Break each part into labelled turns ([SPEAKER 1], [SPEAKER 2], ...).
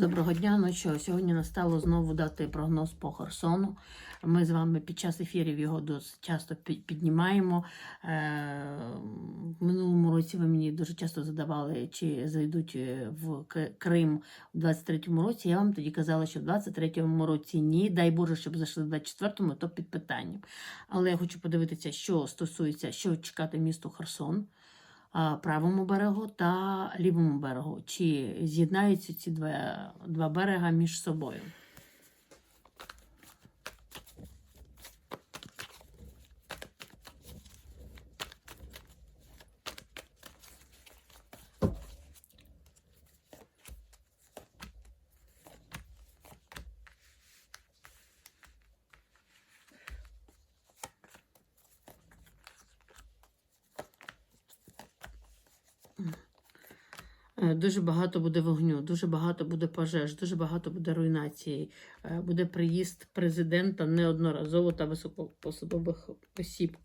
[SPEAKER 1] Доброго дня. Ну що, сьогодні настало знову дати прогноз по Херсону. Ми з вами під час ефірів його досить часто пі- піднімаємо. Е, В минулому році ви мені дуже часто задавали, чи зайдуть е, в Крим у 23-му році. Я вам тоді казала, що в 23-му році ні. Дай Боже, щоб зайшли в 24-му, то під питанням. Але я хочу подивитися, що стосується, що чекати місту Херсон правому берегу та лівому берегу. Чи з'єднаються ці два, два берега між собою? Дуже багато буде вогню, дуже багато буде пожеж, дуже багато буде руйнації. Е, Буде приїзд президента неодноразово та високопосадових осіб.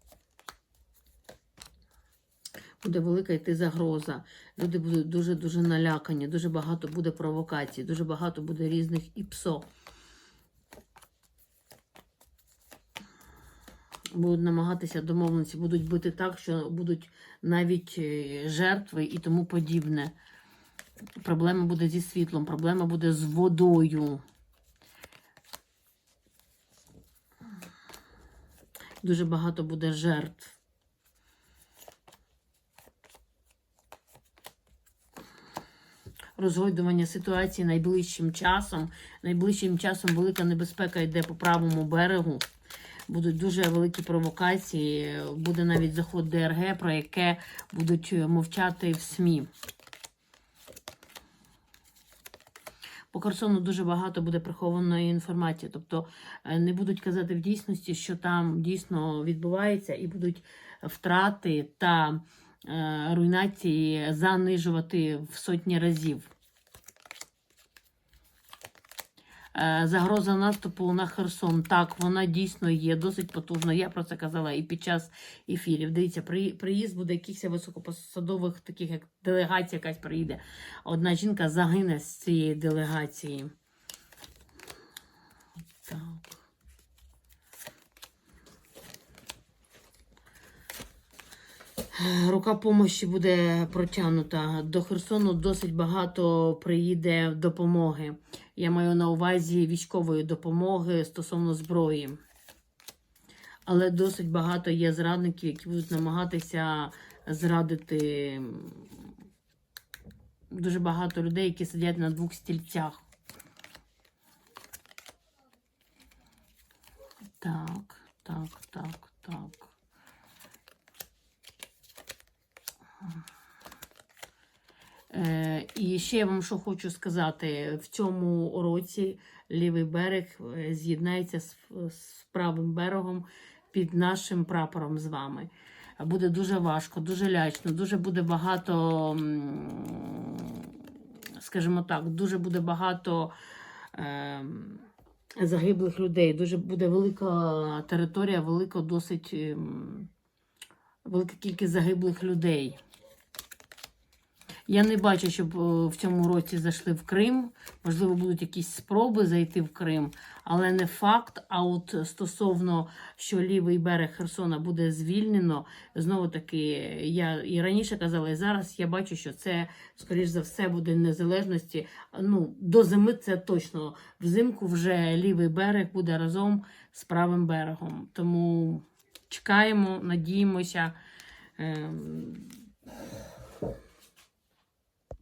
[SPEAKER 1] Буде велика йти загроза. Люди будуть дуже-дуже налякані, дуже багато буде провокацій, дуже багато буде різних ІПСО. Будуть намагатися домовленості, будуть бити так, що будуть навіть е, жертви і тому подібне. Проблема буде зі світлом, проблема буде з водою. Дуже багато буде жертв. Розгойдування ситуації найближчим часом. Найближчим часом велика небезпека йде по правому берегу. Будуть дуже великі провокації, буде навіть заход ДРГ, про яке будуть мовчати в СМІ. По Херсону дуже багато буде прихованої інформації. Тобто е, не будуть казати в дійсності, що там дійсно відбувається, і будуть втрати та е, руйнації занижувати в сотні разів. Е, Загроза наступу на Херсон. Так, вона дійсно є досить потужна. Я про це казала і під час ефірів. Дивіться, приїзд буде якихось високопосадових, таких як делегація якась приїде. Одна жінка загине з цієї делегації. Так. Рука помощі буде протягнута. До Херсону досить багато приїде допомоги. Я маю на увазі військової допомоги стосовно зброї. Але досить багато є зрадників, які будуть намагатися зрадити дуже багато людей, які сидять на двох стільцях. Так, так, так, так. Е, і ще я вам що хочу сказати: в цьому році лівий берег е, з'єднається з, з правим берегом під нашим прапором з вами. Буде дуже важко, дуже лячно, дуже буде багато, скажімо так, дуже буде багато. Е, Загиблих людей, дуже буде велика територія, велика досить ем, велика кількість загиблих людей. Я не бачу, щоб е, в цьому році зайшли в Крим. Можливо, будуть якісь спроби зайти в Крим, але не факт. А от стосовно, що лівий берег Херсона буде звільнено, знову таки, я і раніше казала, і зараз я бачу, що це, скоріш за все, буде незалежності. Ну, до зими це точно. Взимку вже лівий берег буде разом з правим берегом. Тому чекаємо, надіємося. Ем,